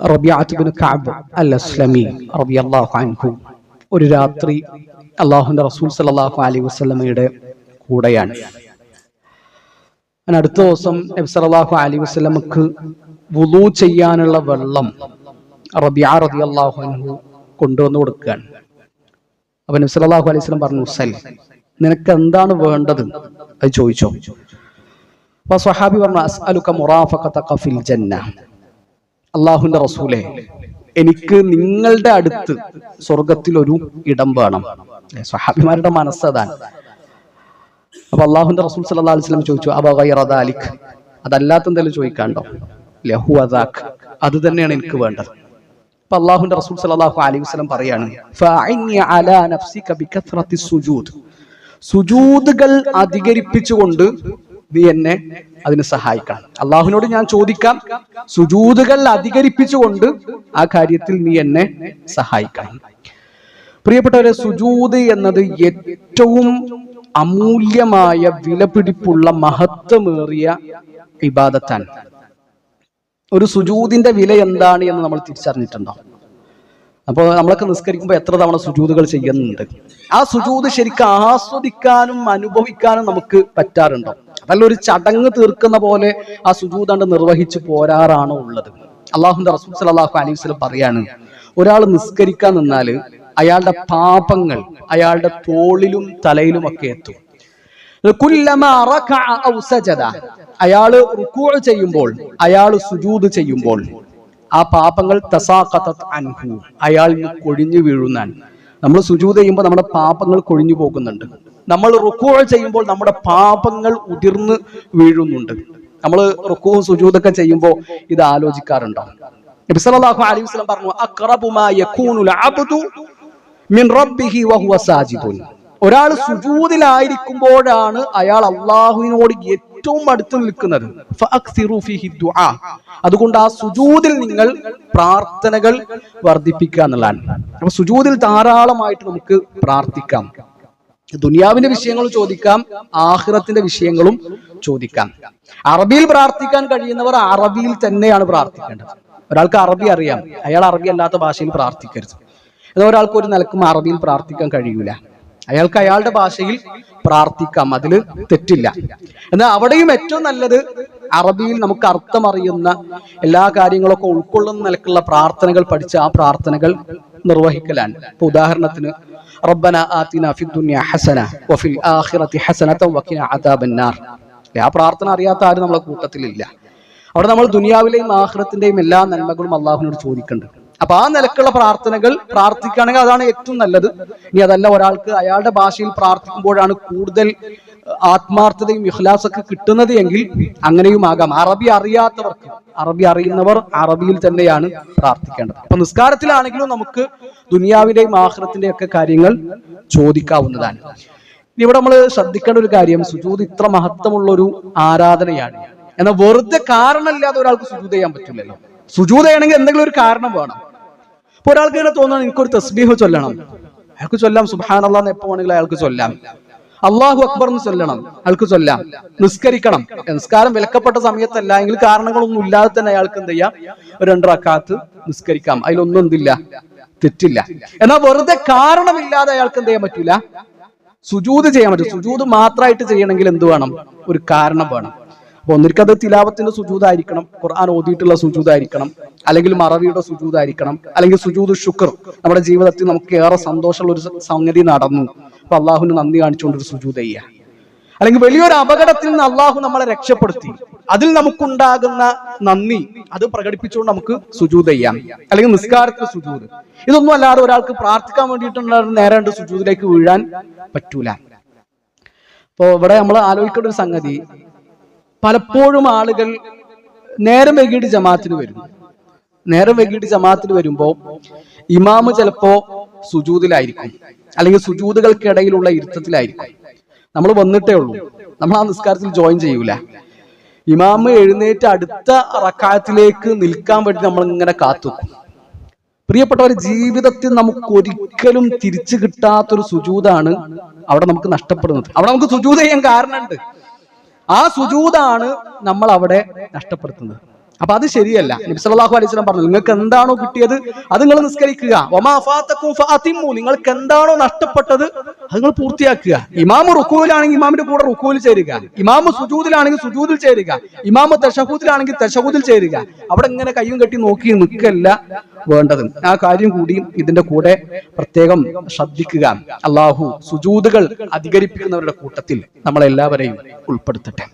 റബിയാത്തുബിൻ കഅബ് അൽ അസ്ലമി റളിയല്ലാഹു അൻഹു. ഒരു രാത്രി അള്ളാഹുന്റെ റസൂൽ സല്ലല്ലാഹു അലൈഹി വസ്ലമയുടെ കൂടെയാണ്. അടുത്ത ദിവസം നബി സല്ലല്ലാഹു അലൈഹി വസ്ലമക്ക് വുളു ചെയ്യാനുള്ള വെള്ളം റബിയ അള്ളാഹു അൻഹു കൊണ്ടുവന്നു കൊടുക്കുകയാണ്. അപ്പൊ നബി സല്ലല്ലാഹു അലൈഹി വസല്ലം പറഞ്ഞു സൽ നിനക്ക് എന്താണ് വേണ്ടത്? അത് ചോദിച്ചോ. അപ്പൊ സ്വഹാബി പറഞ്ഞു അസ്അലുക മുറാഫഖത ഫിൽ ജന്ന. അള്ളാഹുന്റെ റസൂലെ എനിക്ക് നിങ്ങളുടെ അടുത്ത് സ്വർഗത്തിൽ ഒരു ഇടം വേണം. സഹാബിമാരുടെ സ്വഹാബിമാരുടെ മനസ്സ് അതാണ്. അപ്പൊ അള്ളാഹുന്റെ റസൂൽ സല്ലല്ലാഹു അലൈഹി വസല്ലം ചോദിച്ചു അബ ഗൈറ ദാലിക്? അതല്ലാത്ത എന്തെങ്കിലും ചോദിക്കാണ്ടോ? ലഹു അദാഖ് അത് തന്നെയാണ് എനിക്ക് വേണ്ടത്. അപ്പൊ അള്ളാഹുന്റെ റസൂൽ സല്ലല്ലാഹു അലൈഹി വസല്ലം പറയാണ് സുജൂദുകൾ അധികരിപ്പിച്ചുകൊണ്ട് നീ എന്നെ അതിന് സഹായിക്കണം. അള്ളാഹുവിനോട് ഞാൻ ചോദിക്കാം. സുജൂതുകൾ അധികരിപ്പിച്ചുകൊണ്ട് ആ കാര്യത്തിൽ നീ എന്നെ സഹായിക്കണം. പ്രിയപ്പെട്ടവരെ സുജൂത് എന്നത് ഏറ്റവും അമൂല്യമായ വിലപിടിപ്പുള്ള മഹത്വമേറിയ ഇബാദത്താണ്. ഒരു സുജൂതിന്റെ വില എന്താണ് എന്ന് നമ്മൾ തിരിച്ചറിഞ്ഞിട്ടുണ്ടോ? അപ്പോൾ നമ്മളൊക്കെ നിസ്കരിക്കുമ്പോൾ എത്ര തവണ സുജൂതുകൾ ചെയ്യുന്നുണ്ട്. ആ സുജൂത് ശരിക്കും ആസ്വദിക്കാനും അനുഭവിക്കാനും നമുക്ക് പറ്റാറുണ്ടോ? അതല്ല ഒരു ചടങ്ങ് തീർക്കുന്ന പോലെ ആ സുജൂതാണ്ട് നിർവഹിച്ചു പോരാറാണോ ഉള്ളത്. അള്ളാഹുന്റെ റസൂൽ സല്ലല്ലാഹു അലൈഹി വസല്ലം പറയാണ് ഒരാൾ നിസ്കരിക്കാൻ നിന്നാൽ അയാളുടെ പാപങ്ങൾ അയാളുടെ തോളിലും തലയിലും ഒക്കെ എത്തും. അയാൾ റുക്കൂ ചെയ്യുമ്പോൾ അയാൾ സുജൂദ് ചെയ്യുമ്പോൾ ആ പാപങ്ങൾ തസാഖതത് അൻഹു അയാൾ കൊഴിഞ്ഞു വീഴുന്നാൻ നമ്മൾ സുജൂദ് ചെയ്യുമ്പോൾ നമ്മുടെ പാപങ്ങൾ കൊഴിഞ്ഞു പോകുന്നുണ്ട്. നമ്മൾ റുക്കൂ ചെയ്യുമ്പോൾ നമ്മുടെ പാപങ്ങൾ ഉതിർന്ന് വീഴുന്നുണ്ട്. നമ്മൾ റുക്കുവും സുജൂതൊക്കെ ചെയ്യുമ്പോൾ ഇത് ആലോചിക്കാറുണ്ടോ? നബി സല്ലല്ലാഹു അലൈഹി വസല്ലം പറഞ്ഞു അഖറബു മാ മിൻ റബ്ബിഹി സാജിദുൻ. ഒരാൾ സുജൂദിലായിരിക്കുമ്പോഴാണ് അയാൾ അള്ളാഹുവിനോട് ഏറ്റവും അടുത്ത് നിൽക്കുന്നത്. അതുകൊണ്ട് ആ സുജൂദിൽ നിങ്ങൾ പ്രാർത്ഥനകൾ വർദ്ധിപ്പിക്കുക എന്നുള്ളതാണ്. അപ്പൊ സുജൂതിൽ ധാരാളമായിട്ട് നമുക്ക് പ്രാർത്ഥിക്കാം. ദുനിയാവിന്റെ വിഷയങ്ങളും ചോദിക്കാം ആഹ്റത്തിന്റെ വിഷയങ്ങളും ചോദിക്കാം. അറബിയിൽ പ്രാർത്ഥിക്കാൻ കഴിയുന്നവർ അറബിയിൽ തന്നെയാണ് പ്രാർത്ഥിക്കേണ്ടത്. ഒരാൾക്ക് അറബി അറിയാം അയാൾ അറബി അല്ലാത്ത ഭാഷയിൽ പ്രാർത്ഥിക്കരുത്. എന്നാൽ ഒരാൾക്ക് ഒരു നിലക്കും അറബിയിൽ പ്രാർത്ഥിക്കാൻ കഴിയൂല. അയാൾക്ക് അയാളുടെ ഭാഷയിൽ പ്രാർത്ഥിക്കാം അതിൽ തെറ്റില്ല. എന്നാൽ അവിടെയും ഏറ്റവും നല്ലത് അറബിയിൽ നമുക്ക് അർത്ഥമറിയുന്ന എല്ലാ കാര്യങ്ങളൊക്കെ ഉൾക്കൊള്ളുന്ന നിലക്കുള്ള പ്രാർത്ഥനകൾ പഠിച്ച് ആ പ്രാർത്ഥനകൾ നിർവഹിക്കലാണ്. ഇപ്പൊ ഉദാഹരണത്തിന് റബ്ബന ആത്തിന ഫി ദുനിയ ഹസന വഫിൽ ആഖിറതി ഹസനത വഖിന അദാബന്നാർ ആ പ്രാർത്ഥന അറിയാത്ത ആരും നമ്മളെ കൂട്ടത്തിലില്ല. അവിടെ നമ്മൾ ദുനിയാവിലെയും ആഹ്റത്തിന്റെയും എല്ലാ നന്മകളും അള്ളാഹുവിനോട് ചോദിക്കുന്നുണ്ട് അപ്പൊ ആ നിലക്കുള്ള പ്രാർത്ഥനകൾ പ്രാർത്ഥിക്കുകയാണെങ്കിൽ അതാണ് ഏറ്റവും നല്ലത്. ഇനി അതല്ല ഒരാൾക്ക് അയാളുടെ ഭാഷയിൽ പ്രാർത്ഥിക്കുമ്പോഴാണ് കൂടുതൽ ആത്മാർത്ഥതയും ഇഖ്ലാസൊക്കെ കിട്ടുന്നത് എങ്കിൽ അങ്ങനെയും ആകാം. അറബി അറിയാത്തവർക്ക് അറബി അറിയുന്നവർ അറബിയിൽ തന്നെയാണ് പ്രാർത്ഥിക്കേണ്ടത്. അപ്പൊ നിസ്കാരത്തിലാണെങ്കിലും നമുക്ക് ദുനിയാവിന്റെയും ആഹ്റത്തിന്റെയും ഒക്കെ കാര്യങ്ങൾ ചോദിക്കാവുന്നതാണ്. ഇവിടെ നമ്മൾ ശ്രദ്ധിക്കേണ്ട ഒരു കാര്യം സുജൂത് ഇത്ര മഹത്വമുള്ള ഒരു ആരാധനയാണ്. എന്നാൽ വെറുതെ കാരണമില്ലാതെ ഒരാൾക്ക് സുജൂത് ചെയ്യാൻ പറ്റില്ലല്ലോ. സുജൂദ് ചെയ്യണമെങ്കിൽ എന്തെങ്കിലും ഒരു കാരണം വേണം. ഇപ്പൊ ഒരാൾക്ക് ഇങ്ങനെ തോന്നുന്നു എനിക്കൊരു തസ്ബീഹ് ചൊല്ലണം. അയാൾക്ക് ചൊല്ലാം സുബാനല്ലാന്ന് എന്ന് എപ്പോ വേണമെങ്കിലും അയാൾക്ക് ചൊല്ലാം. അള്ളാഹു അക്ബർ എന്ന് ചൊല്ലണം അയാൾക്ക് ചൊല്ലാം. നിസ്കരിക്കണം. നിസ്കാരം വിലക്കപ്പെട്ട സമയത്തല്ല എങ്കിൽ കാരണങ്ങളൊന്നും ഇല്ലാതെ തന്നെ അയാൾക്ക് എന്ത് ചെയ്യാം? ഒരു രണ്ടറക്കാത്ത് നിസ്കരിക്കാം. അതിലൊന്നും എന്തില്ല? തെറ്റില്ല. എന്നാൽ വെറുതെ കാരണമില്ലാതെ അയാൾക്ക് എന്ത് ചെയ്യാൻ പറ്റൂല? സുജൂത് ചെയ്യാൻ പറ്റും. സുജൂത് മാത്രമായിട്ട് ചെയ്യണമെങ്കിൽ എന്ത് വേണം? ഒരു കാരണം വേണം. അപ്പൊ ഒന്നിരിക്കത് തിലാവത്തിന്റെ സുജൂതായിരിക്കണം ഖുർആൻ ഓതിയിട്ടുള്ള സുജൂതായിരിക്കണം അല്ലെങ്കിൽ മറവിയുടെ സുജൂതായിരിക്കണം അല്ലെങ്കിൽ സുജൂത് ശുക്ർ. നമ്മുടെ ജീവിതത്തിൽ നമുക്ക് ഏറെ സന്തോഷമുള്ള ഒരു സംഗതി നടന്നു. അപ്പൊ അള്ളാഹുവിന് നന്ദി കാണിച്ചുകൊണ്ട് ഒരു സുജൂത അല്ലെങ്കിൽ വലിയൊരു അപകടത്തിൽ നിന്ന് അള്ളാഹു നമ്മളെ രക്ഷപ്പെടുത്തി. അതിൽ നമുക്കുണ്ടാകുന്ന നന്ദി അത് പ്രകടിപ്പിച്ചുകൊണ്ട് നമുക്ക് സുജൂത് ചെയ്യാം. അല്ലെങ്കിൽ നിസ്കാരത്തിന് സുജൂത് ഇതൊന്നും അല്ലാതെ ഒരാൾക്ക് പ്രാർത്ഥിക്കാൻ വേണ്ടിയിട്ടുള്ള നേരെ സുജൂതിലേക്ക് വീഴാൻ പറ്റൂല. അപ്പോൾ ഇവിടെ നമ്മൾ ആലോചിക്കേണ്ട ഒരു സംഗതി പലപ്പോഴും ആളുകൾ നേരം വൈകിട്ട് ജമാഅത്തിന് വരും. നേരം വൈകിട്ട് ജമാത്തിന് വരുമ്പോ ഇമാമ് ചിലപ്പോ സുജൂതിലായിരിക്കും. അല്ലെങ്കിൽ സുജൂതുകൾക്കിടയിലുള്ള ഇരുത്തത്തിലായിരിക്കും. നമ്മൾ വന്നിട്ടേ ഉള്ളൂ. നമ്മൾ ആ നിസ്കാരത്തിൽ ജോയിൻ ചെയ്യൂല. ഇമാമ് എഴുന്നേറ്റ് അടുത്ത റക്കായത്തിലേക്ക് നിൽക്കാൻ വേണ്ടി നമ്മൾ ഇങ്ങനെ കാത്തു. പ്രിയപ്പെട്ടവർ ജീവിതത്തിൽ നമുക്ക് ഒരിക്കലും തിരിച്ചു കിട്ടാത്തൊരു സുജൂതാണ് അവിടെ നമുക്ക് നഷ്ടപ്പെടുന്നത്. അവിടെ നമുക്ക് സുജൂത് ചെയ്യാൻ കാരണമുണ്ട്. ആ സുജൂതാണ് നമ്മൾ അവിടെ നഷ്ടപ്പെടുത്തുന്നത്. അപ്പൊ അത് ശരിയല്ല. നബി സല്ലല്ലാഹു അലൈഹി സ്വലം പറഞ്ഞു നിങ്ങൾക്ക് എന്താണോ കിട്ടിയത് അത് നിങ്ങൾ നിസ്കരിക്കുക. നിങ്ങൾക്ക് എന്താണോ നഷ്ടപ്പെട്ടത് അത് നിങ്ങൾ പൂർത്തിയാക്കുക. ഇമാമ് റുക്കൂലാണെങ്കിൽ ഇമാമിന്റെ കൂടെ റുക്കൂലിൽ ചേരുക. ഇമാമ് സുജൂദിലാണെങ്കിൽ സുജൂദിൽ ചേരുക. ഇമാമ് തഷഹൂദിലാണെങ്കിൽ തശഹൂദിൽ ചേരുക. അവിടെ ഇങ്ങനെ കയ്യും കെട്ടി നോക്കി നിൽക്കല്ല വേണ്ടത്. ആ കാര്യം കൂടി ഇതിന്റെ കൂടെ പ്രത്യേകം ശ്രദ്ധിക്കുക. അള്ളാഹു സുജൂദുകൾ അധികരിപ്പിക്കുന്നവരുടെ കൂട്ടത്തിൽ നമ്മളെല്ലാവരെയും ഉൾപ്പെടുത്തട്ടെ.